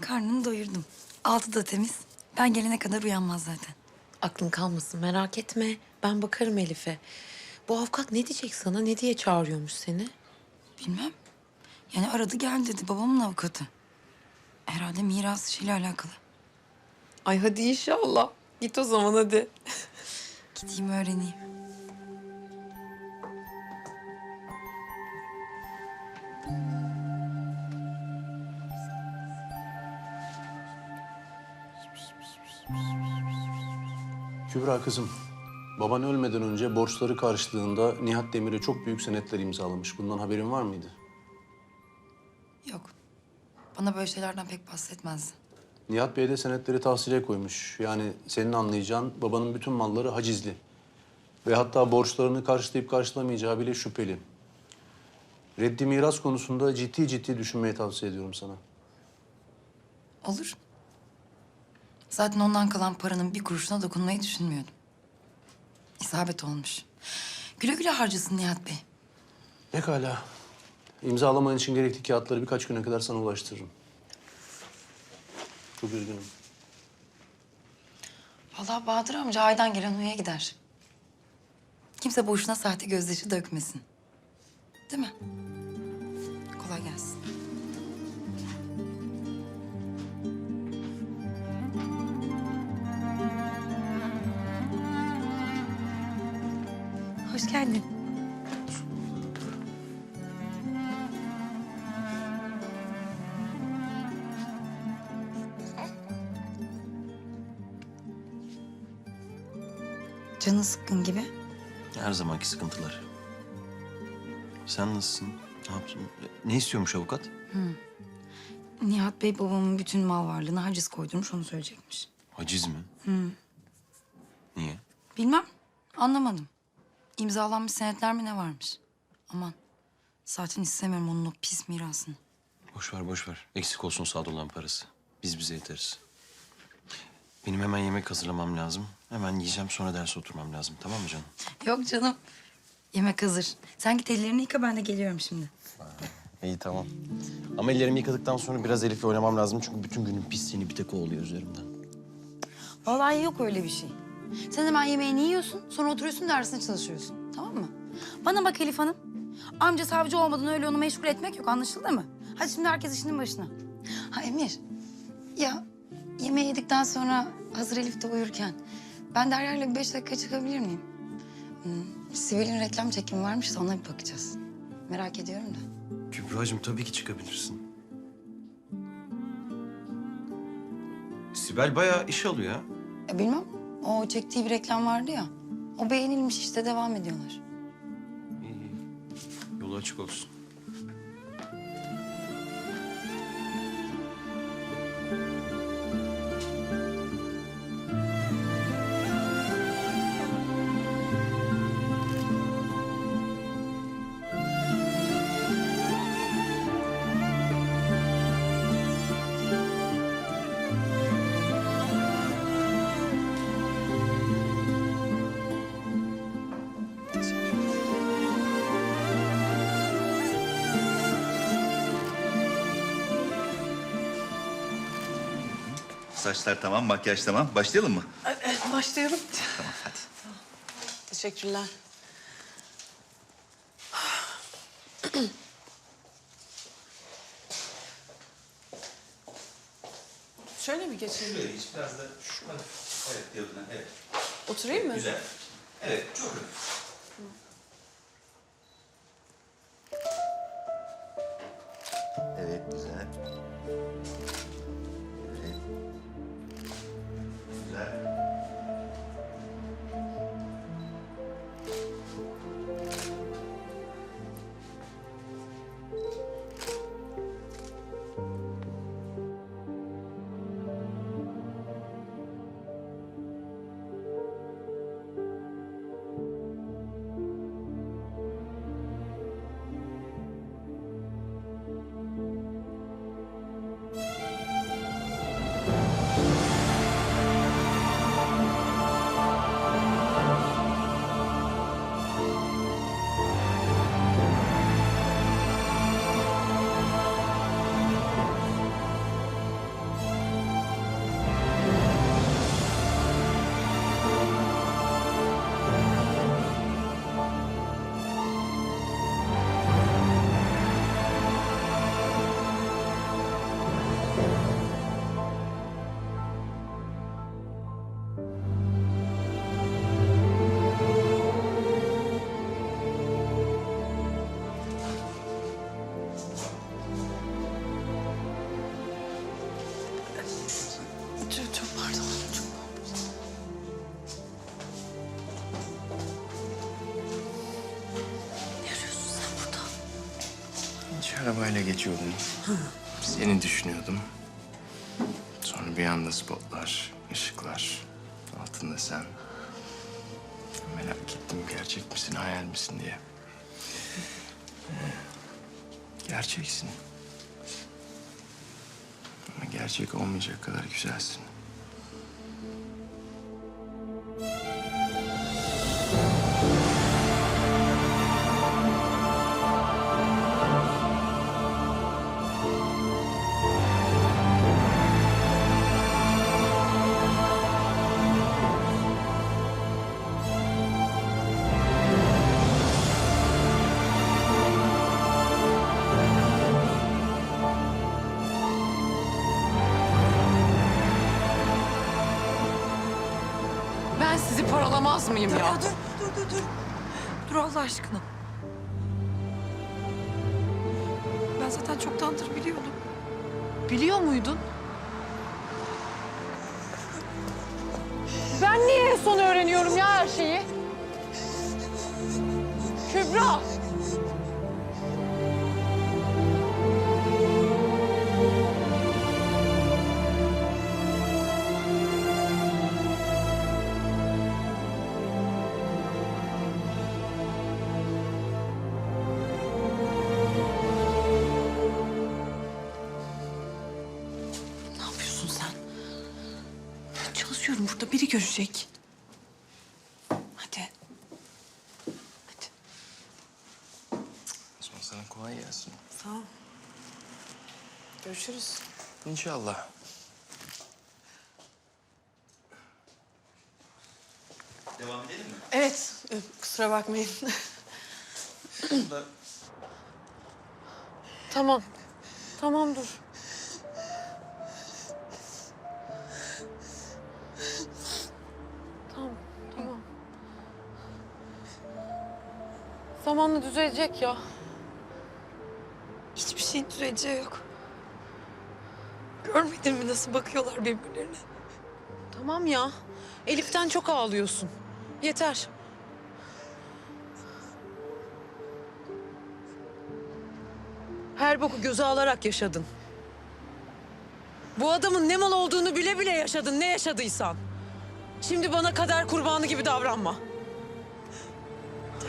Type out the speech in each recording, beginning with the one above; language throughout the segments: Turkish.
Karnını doyurdum. Altı da temiz. Ben gelene kadar uyanmaz zaten. Aklın kalmasın merak etme. Ben bakarım Elif'e. Bu avukat ne diyecek sana? Ne diye çağırıyormuş seni? Bilmem. Yani aradı gel dedi babamın avukatı. Herhalde miras işiyle alakalı. Ay hadi inşallah. Git o zaman hadi. Gideyim öğreneyim. Kübra kızım, baban ölmeden önce borçları karşılığında Nihat Demir'e çok büyük senetler imzalamış. Bundan haberin var mıydı? Yok. Bana böyle şeylerden pek bahsetmezdi. Nihat Bey de senetleri tahsile koymuş. Yani senin anlayacağın babanın bütün malları hacizli. Ve hatta borçlarını karşılayıp karşılamayacağı bile şüpheli. Reddi miras konusunda ciddi ciddi düşünmeyi tavsiye ediyorum sana. Olur. Zaten ondan kalan paranın bir kuruşuna dokunmayı düşünmüyordum. İsabet olmuş. Güle güle harcasın Nihat Bey. Pekala. İmzalaman için gerekli kağıtları birkaç güne kadar sana ulaştırırım. Çok üzgünüm. Vallahi Bahadır amca aydan gelen huya gider. Kimse boşuna sahte gözyaşı dökmesin. Değil mi? Kolay gelsin. Hoş geldin. Canın sıkkın gibi. Her zamanki sıkıntılar. Sen nasılsın? Ne yaptın? Ne istiyormuş avukat? Nihat Bey babamın bütün mal varlığına haciz koydurmuş onu söyleyecekmiş. Haciz mi? Niye? Bilmem. Anlamadım. İmzalanmış senetler mi ne varmış? Aman. Zaten istemiyorum onun o pis mirasını. Boş ver, boş ver. Eksik olsun Sadullah'ın parası. Biz bize yeteriz. Benim hemen yemek hazırlamam lazım. Hemen yiyeceğim sonra ders oturmam lazım. Tamam mı canım? Yok canım. Yemek hazır. Sen git ellerini yıka ben de geliyorum şimdi. İyi tamam. Ama ellerimi yıkadıktan sonra biraz Elif'le oynamam lazım. Çünkü bütün günün pisliğini bir tek o oluyor üzerimden. Vallahi yok öyle bir şey. Sen hemen yemeğini yiyorsun, sonra oturuyorsun dersine çalışıyorsun. Tamam mı? Bana bak Elif Hanım. Amca savcı olmadan öyle onu meşgul etmek yok anlaşıldı mı? Hadi şimdi herkes işinin başına. Ha Emir. Ya yemeği yedikten sonra hazır Elif de uyurken... ...ben Derya'yla bir beş dakika çıkabilir miyim? Hmm, Sibel'in reklam çekimi varmış da ona bir bakacağız. Merak ediyorum da. Kübra'cığım tabii ki çıkabilirsin. Sibel bayağı iş alıyor ya. Ya bilmem. O çektiği bir reklam vardı ya. O beğenilmiş işte devam ediyorlar. İyi, iyi. Yolu açık olsun. Saçlar tamam, makyaj tamam. Başlayalım mı? Evet, başlayalım. Tamam, hadi. Teşekkürler. Şöyle mi geçeyim? Şöyle hiç biraz da şu Evet. Evet. Oturayım mı? Güzel. Evet, çok hafif. Arabayla geçiyordum. Seni düşünüyordum. Sonra bir anda spotlar, ışıklar. Altında sen. Merak ettim gerçek misin, hayal misin diye. Gerçeksin. Ama gerçek olmayacak kadar güzelsin. Paralamaz mıyım ya? Ya dur, dur, dur, dur. Dur Allah aşkına. Ben zaten çoktandır biliyordum. Biliyor muydun? Ben niye en son öğreniyorum ya her şeyi? Kübra! Burada. Biri görecek. Hadi. Hadi. Osman sana kolay gelsin. Sağ ol. Görüşürüz. İnşallah. Devam edelim mi? Evet, e, kusura bakmayın. Burada tamam, tamam dur. Zamanla düzelecek ya. Hiçbir şeyin düzeleceği yok. Görmedin mi nasıl bakıyorlar birbirlerine? Tamam ya. Elif'ten çok ağlıyorsun. Yeter. Her boku göze alarak yaşadın. Bu adamın ne mal olduğunu bile bile yaşadın, ne yaşadıysan. Şimdi bana kader kurbanı gibi davranma.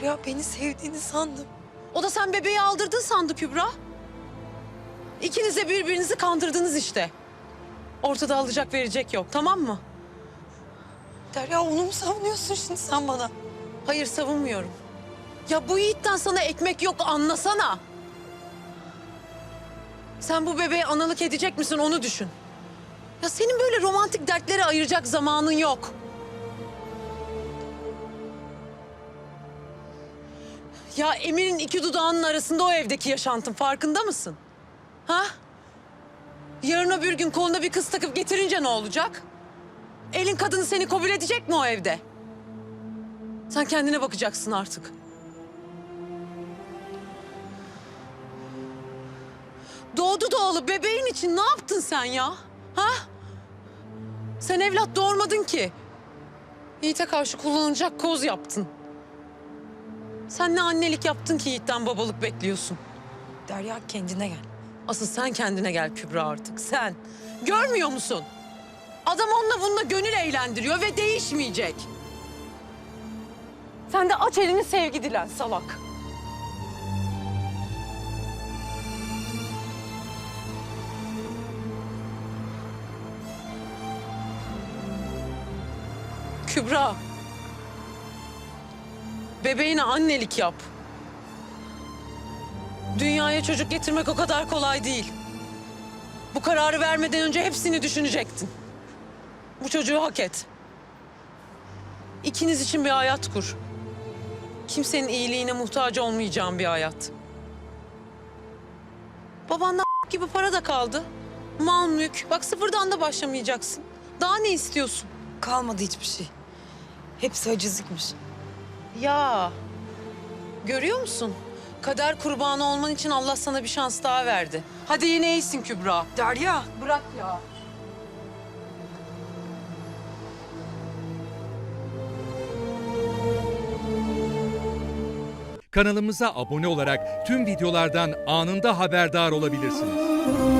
Derya beni sevdiğini sandım. O da sen bebeği aldırdın sandı Kübra. İkiniz de birbirinizi kandırdınız işte. Ortada alacak verecek yok, tamam mı? Derya onu mu savunuyorsun şimdi sen bana? Hayır savunmuyorum. Ya bu Yiğit'ten sana ekmek yok anlasana. Sen bu bebeğe analık edecek misin onu düşün. Ya senin böyle romantik dertlere ayıracak zamanın yok. Ya Emir'in iki dudağının arasında o evdeki yaşantın farkında mısın? Ha? Yarın öbür gün koluna bir kız takıp getirince ne olacak? Elin kadını seni kabul edecek mi o evde? Sen kendine bakacaksın artık. Doğdu doğalı bebeğin için ne yaptın sen ya? Ha? Sen evlat doğurmadın ki. Yiğit'e karşı kullanılacak koz yaptın. Sen ne annelik yaptın ki Yiğit'ten babalık bekliyorsun? Derya kendine gel. Asıl sen kendine gel Kübra artık sen. Görmüyor musun? Adam onunla bununla gönül eğlendiriyor ve değişmeyecek. Sen de aç elini sevgi dilen salak. Kübra. Bebeğine annelik yap. Dünyaya çocuk getirmek o kadar kolay değil. Bu kararı vermeden önce hepsini düşünecektin. Bu çocuğu hak et. İkiniz için bir hayat kur. Kimsenin iyiliğine muhtaç olmayacağın bir hayat. Babandan gibi para da kaldı. Mal mülk. Bak sıfırdan da başlamayacaksın. Daha ne istiyorsun? Kalmadı hiçbir şey. Hepsi acizlikmiş. Ya görüyor musun? Kader kurbanı olman için Allah sana bir şans daha verdi. Hadi yine iyisin Kübra. Derya. Bırak ya. Kanalımıza abone olarak tüm videolardan anında haberdar olabilirsiniz.